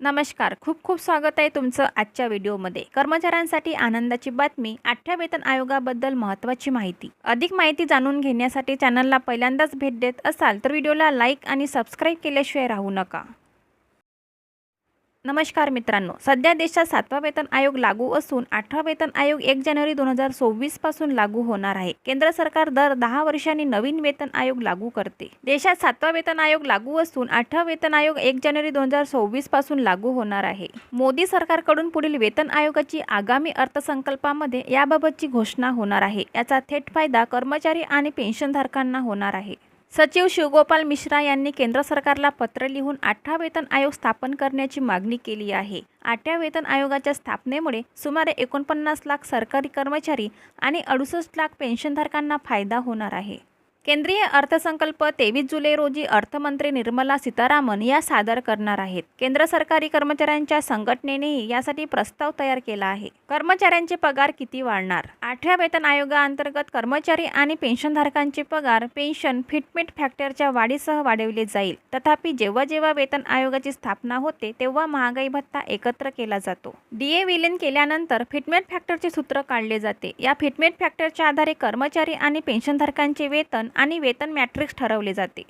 नमस्कार. खूप खूप स्वागत आहे तुमचं आजच्या व्हिडिओमध्ये. कर्मचाऱ्यांसाठी आनंदाची बातमी आठव्या वेतन आयोगाबद्दल महत्त्वाची माहिती. अधिक माहिती जाणून घेण्यासाठी चॅनलला पहिल्यांदाच भेट देत असाल तर व्हिडिओला लाईक आणि सबस्क्राईब केल्याशिवाय राहू नका. नमस्कार मित्रांनो सध्या देशात सातवा वेतन आयोग लागू असून आठवा वेतन आयोग एक जानेवारी दोन हजार सव्वीसपासून लागू होणार आहे. केंद्र सरकार दर दहा वर्षांनी नवीन वेतन आयोग लागू करते. देशात सातवा वेतन आयोग लागू असून आठवा वेतन आयोग एक जानेवारी दोन हजार सव्वीसपासून लागू होणार आहे. मोदी सरकारकडून पुढील वेतन आयोगाची आगामी अर्थसंकल्पामध्ये याबाबतची घोषणा होणार आहे. याचा थेट फायदा कर्मचारी आणि पेन्शनधारकांना होणार आहे. सचिव शिवगोपाल मिश्रा यांनी केंद्र सरकारला पत्र लिहून आठवा वेतन आयोग स्थापन करण्याची मागणी केली आहे. आठव्या वेतन आयोगाच्या स्थापनेमुळे सुमारे एकोणपन्नास लाख सरकारी कर्मचारी आणि अडुसष्ट लाख पेन्शनधारकांना फायदा होणार आहे. केंद्रीय अर्थसंकल्प तेवीस जुलै रोजी अर्थमंत्री निर्मला सीतारामन या सादर करणार आहेत. केंद्र सरकारी कर्मचाऱ्यांच्या संघटनेनेही यासाठी प्रस्ताव तयार केला आहे. कर्मचाऱ्यांचे पगार किती वाढणार? आठव्या वेतन आयोगाअंतर्गत कर्मचारी आणि पेन्शनधारकांचे पगार पेन्शन फिटमेट फॅक्टरच्या वाढीसह वाढवले जाईल. तथापि जेव्हा जेव्हा वेतन आयोगाची स्थापना होते तेव्हा महागाई भत्ता एकत्र केला जातो. डीए विलीन केल्यानंतर फिटमेट फॅक्टरचे सूत्र काढले जाते. या फिटमेट फॅक्टरच्या आधारे कर्मचारी आणि पेन्शनधारकांचे वेतन आणि वेतन मॅट्रिक्स ठरवले जाते.